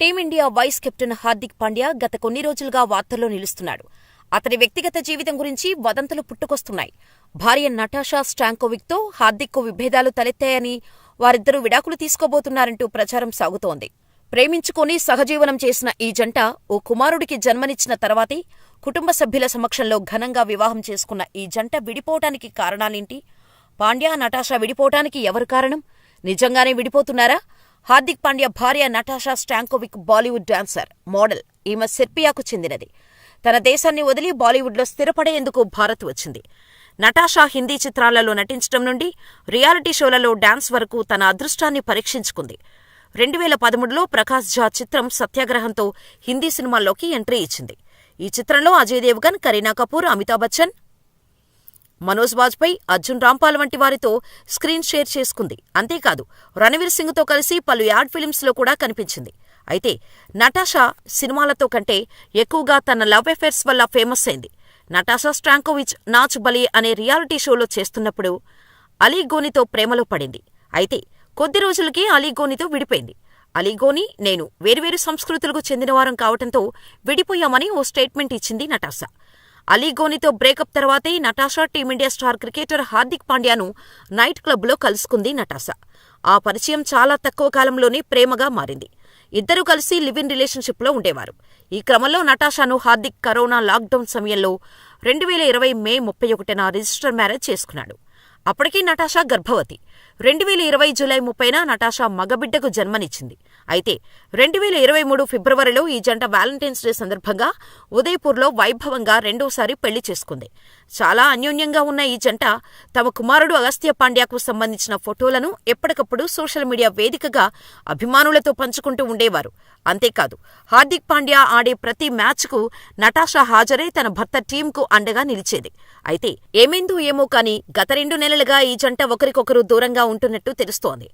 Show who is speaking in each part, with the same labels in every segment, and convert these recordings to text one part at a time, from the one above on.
Speaker 1: Team india vice captain Hardik Pandya గత కొన్ని రోజులుగా వార్తల్లో నిలుస్తున్నాడు. అతని వ్యక్తిగత జీవితం గురించి వదంతులు పుట్టుకొస్తున్నాయి. భార్య నటాషా స్టాంకోవిక్తో హార్దిక్కు విభేదాలు తలెత్తాయని వారిద్దరూ విడాకులు తీసుకోబోతున్నారంటూ ప్రచారం సాగుతోంది. ప్రేమించుకుని సహజీవనం చేసిన ఈ జంట ఓ కుమారుడికి జన్మనిచ్చిన తర్వాతే కుటుంబ సభ్యుల సమక్షంలో ఘనంగా వివాహం చేసుకున్న ఈ జంట విడిపోవటానికి కారణాలేంటి? పాండ్యా నటాషా విడిపోవటానికి ఎవరు కారణం? నిజంగానే విడిపోతున్నారా? హార్దిక్ పాండ్యా భార్య Natasha Stankovic Bollywood dancer model ఈమె సెర్పియాకు చెందినది. తన దేశాన్ని వదిలి బాలీవుడ్లో స్థిరపడేందుకు భారత్ వచ్చింది. నటాషా హిందీ చిత్రాలలో నటించడం నుండి రియాలిటీ షోలలో డాన్స్ వరకు తన అదృష్టాన్ని పరీక్షించుకుంది. రెండు వేల పదమూడులో ప్రకాష్ ఝా చిత్రం సత్యాగ్రహంతో హిందీ సినిమాల్లోకి ఎంట్రీ ఇచ్చింది. ఈ చిత్రంలో అజయ్ దేవ్గన్ కరీనా కపూర్ అమితాబ్ బచ్చన్ మనోజ్ వాజ్పేయి అర్జున్ రాంపాల్ వంటి వారితో స్క్రీన్ షేర్ చేసుకుంది. అంతేకాదు రణవీర్ సింగ్తో కలిసి పలు యాడ్ ఫిల్మ్స్లో కూడా కనిపించింది. అయితే నటాషా సినిమాలతో కంటే ఎక్కువగా తన లవ్ అఫేర్స్ వల్ల ఫేమస్ అయింది. నటాషా స్ట్రాంకోవిచ్ నాచ్ బలి అనే రియాలిటీ షోలో చేస్తున్నప్పుడు అలీగోనితో ప్రేమలో పడింది. అయితే కొద్ది రోజులకి అలీగోనితో విడిపోయింది. అలీగోని నేను వేర్వేరు సంస్కృతులకు చెందినవారం కావటంతో విడిపోయామని ఓ స్టేట్మెంట్ ఇచ్చింది నటాషా. అలీ గోనితో బ్రేకప్ తర్వాతే Natasha team india star cricketer Hardik పాండ్యాను night క్లబ్లో కలుసుకుంది నటాషా. ఆ పరిచయం చాలా తక్కువ కాలంలోనే ప్రేమగా మారింది. ఇద్దరూ కలిసి లివ్ ఇన్ రిలేషన్షిప్లో ఉండేవారు. ఈ క్రమంలో నటాషాను హార్దిక్ కరోనా లాక్డౌన్ సమయంలో రెండు వేల ఇరవై మే ముప్పై ఒకటిన రిజిస్టర్ మ్యారేజ్ చేసుకున్నాడు. అప్పటికీ నటాషా గర్భవతి. రెండు వేల ఇరవై జూలై ముప్పైన నటాషా మగబిడ్డకు జన్మనిచ్చింది. అయితే రెండు వేల ఇరవై మూడు ఫిబ్రవరిలో ఈ జంట వ్యాలంటైన్స్ డే సందర్భంగా ఉదయ్పూర్లో వైభవంగా రెండోసారి పెళ్ళి చేసుకుంది. చాలా అన్యోన్యంగా ఉన్న ఈ జంట తమ కుమారుడు అగస్త్య పాండ్యాకు సంబంధించిన ఫోటోలను ఎప్పటికప్పుడు సోషల్ మీడియా వేదికగా అభిమానులతో పంచుకుంటూ ఉండేవారు. అంతేకాదు హార్దిక్ పాండ్యా ఆడే ప్రతి మ్యాచ్కు నటాషా హాజరై తన భర్త టీంకు అండగా నిలిచేది. అయితే ఏమైందో ఏమో కానీ గత రెండు నెలలుగా ఈ జంట ఒకరికొకరు దూరంగా ఉంటున్నట్టు తెలుస్తోంది.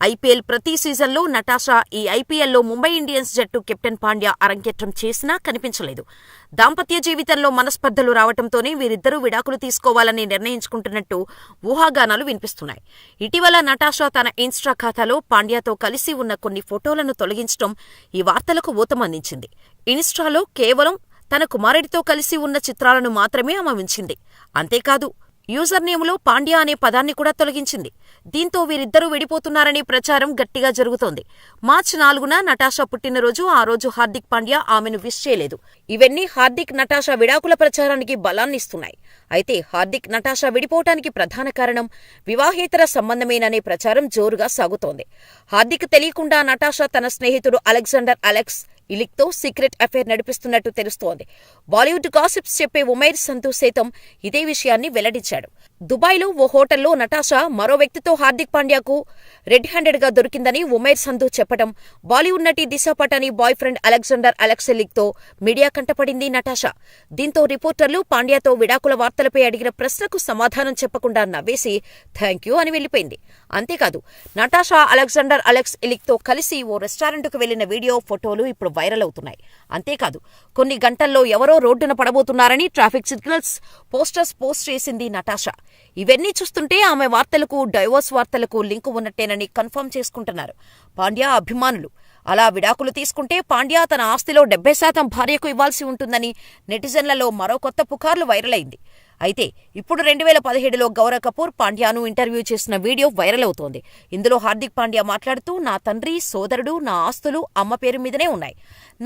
Speaker 1: ఐపీఎల్ ప్రతి సీజన్లో నటాషా ఈ ఐపీఎల్లో ముంబై ఇండియన్స్ జట్టు కెప్టెన్ పాండ్యా అరంగేట్రం చేసినా కనిపించలేదు. దాంపత్య జీవితంలో మనస్పర్ధలు రావటంతోనే వీరిద్దరూ విడాకులు తీసుకోవాలని నిర్ణయించుకుంటున్నట్టు ఊహాగానాలు వినిపిస్తున్నాయి. ఇటీవల నటాషా తన ఇన్స్టా ఖాతాలో పాండ్యాతో కలిసి ఉన్న కొన్ని ఫోటోలను తొలగించడం ఈ వార్తలకు ఊతమందించింది. ఇన్స్టాలో కేవలం తన కుమారుడితో కలిసి ఉన్న చిత్రాలను మాత్రమే ఆమె ఉంచింది అంతేకాదు యూజర్ నేములో పాండ్యా అనే పదాన్ని కూడా తొలగించింది. దీంతో వీరిద్దరూ విడిపోతున్నారనే ప్రచారం గట్టిగా జరుగుతోంది. మార్చి నాలుగున నటాషా పుట్టినరోజు ఆ రోజు హార్దిక్ పాండ్యా ఆమెను విష్ చేయలేదు. ఇవన్నీ హార్దిక్ నటాషా విడాకుల ప్రచారానికి బలాన్నిస్తున్నాయి. అయితే హార్దిక్ నటాషా విడిపోవటానికి ప్రధాన కారణం వివాహేతర సంబంధమేననే ప్రచారం జోరుగా సాగుతోంది. హార్దిక్ తెలియకుండా నటాషా తన స్నేహితుడు అలెగ్జాండర్ అలెక్స్ ఇలిక్తో సీక్రెట్ అఫైర్ నడిపిస్తున్నట్టు తెలుస్తోంది. బాలీవుడ్ గాసిప్స్ చెప్పే ఉమైర్ సంతు సైతం ఇదే విషయాన్ని వెల్లడించాడు. దుబాయ్లో ఓ హోటల్లో నటాషా మరో వ్యక్తితో హార్దిక్ పాండ్యాకు రెడ్ హ్యాండెడ్గా దొరికిందని ఉమైర్ సంధు చెప్పడం బాలీవుడ్ నటి Disha Patani boy friend Aleksandar అలెక్సెలిక్తో media కంటపడింది నటాషా. దీంతో రిపోర్టర్లు పాండ్యాతో విడాకుల వార్తలపై అడిగిన ప్రశ్నకు సమాధానం చెప్పకుండా నవ్వేసి థ్యాంక్ యూ అని వెళ్ళిపోయింది అంతేకాదు నటాషా అలెగ్జాండర్ అలెక్స్ ఎలిక్తో కలిసి ఓ రెస్టారెంట్కు వెళ్ళిన వీడియో ఫోటోలు ఇప్పుడు వైరల్ అవుతున్నాయి. అంతేకాదు కొన్ని గంటల్లో ఎవరో రోడ్డున పడబోతున్నారని ట్రాఫిక్ సిగ్నల్స్ పోస్టర్స్ పోస్ట్ చేసింది నటాషా. ఇవన్నీ చూస్తుంటే ఆమె వార్తలకు డైవోర్స్ వార్తలకు లింకు ఉన్నట్టేనని కన్ఫర్మ్ చేసుకుంటున్నారు పాండ్యా అభిమానులు. అలా విడాకులు తీసుకుంటే పాండ్యా తన ఆస్తిలో డెబ్బై శాతం భార్యకు ఇవ్వాల్సి ఉంటుందని నెటిజన్లలో మరో కొత్త పుకార్లు వైరల్ అయింది. అయితే ఇప్పుడు రెండు వేల పదిహేడులో గౌరవ్ కపూర్ పాండ్యాను ఇంటర్వ్యూ చేసిన వీడియో వైరల్ అవుతోంది. ఇందులో హార్దిక్ పాండ్యా మాట్లాడుతూ నా తండ్రి సోదరుడు నా ఆస్తులు అమ్మ పేరు మీదనే ఉన్నాయి.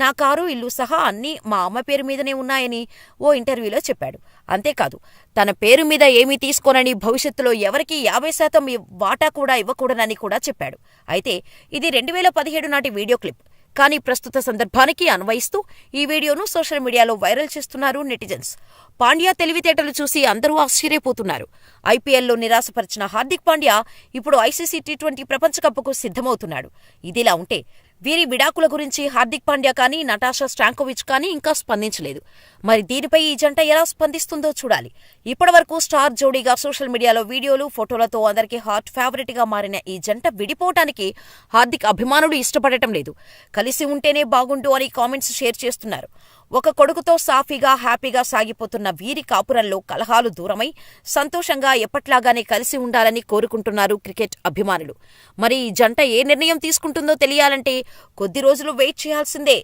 Speaker 1: నా కారు ఇల్లు సహా అన్నీ మా అమ్మ పేరు మీదనే ఉన్నాయని ఓ ఇంటర్వ్యూలో చెప్పాడు. అంతేకాదు తన పేరు మీద ఏమీ తీసుకోనని భవిష్యత్తులో ఎవరికి యాభై శాతం వాటా కూడా ఇవ్వకూడనని కూడా చెప్పాడు. అయితే ఇది రెండు వేల పదిహేడు నాటి వీడియో క్లిప్. కానీ ప్రస్తుత సందర్భానికి అన్వయిస్తూ ఈ వీడియోను సోషల్ మీడియాలో వైరల్ చేస్తున్నారు నెటిజన్స్. పాండ్యా తెలివితేటలు చూసి అందరూ ఆశ్చర్యపోతున్నారు. ఐపీఎల్లో నిరాశపరిచిన హార్దిక్ పాండ్యా ఇప్పుడు ఐసీసీ టీ ట్వంటీ ప్రపంచ కప్కు సిద్ధమవుతున్నాడు. ఇదిలా ఉంటే వీరి విడాకుల గురించి హార్దిక్ పాండ్యా కానీ నటాషా స్టాంకోవిచ్ కానీ ఇంకా స్పందించలేదు. మరి దీనిపై ఈ జంట ఎలా స్పందిస్తుందో చూడాలి. ఇప్పటివరకు స్టార్ జోడీగా సోషల్ మీడియాలో వీడియోలు ఫోటోలతో అందరికీ హాట్ ఫేవరెట్గా మారిన ఈ జంట విడిపోవటానికి హార్దిక్ అభిమానులు ఇష్టపడటం లేదు. కలిసి ఉంటేనే బాగుండు అని కామెంట్స్ షేర్ చేస్తున్నారు. ఒక కొడుకుతో సాఫీగా హ్యాపీగా సాగిపోతున్న వీరి కాపురంలో కలహాలు దూరమై సంతోషంగా ఎప్పట్లాగానే కలిసి ఉండాలని కోరుకుంటున్నారు క్రికెట్ అభిమానులు. మరి ఈ జంట ఏ నిర్ణయం తీసుకుంటుందో తెలియాలంటే కొద్ది రోజులు వెయిట్ చేయాల్సిందే.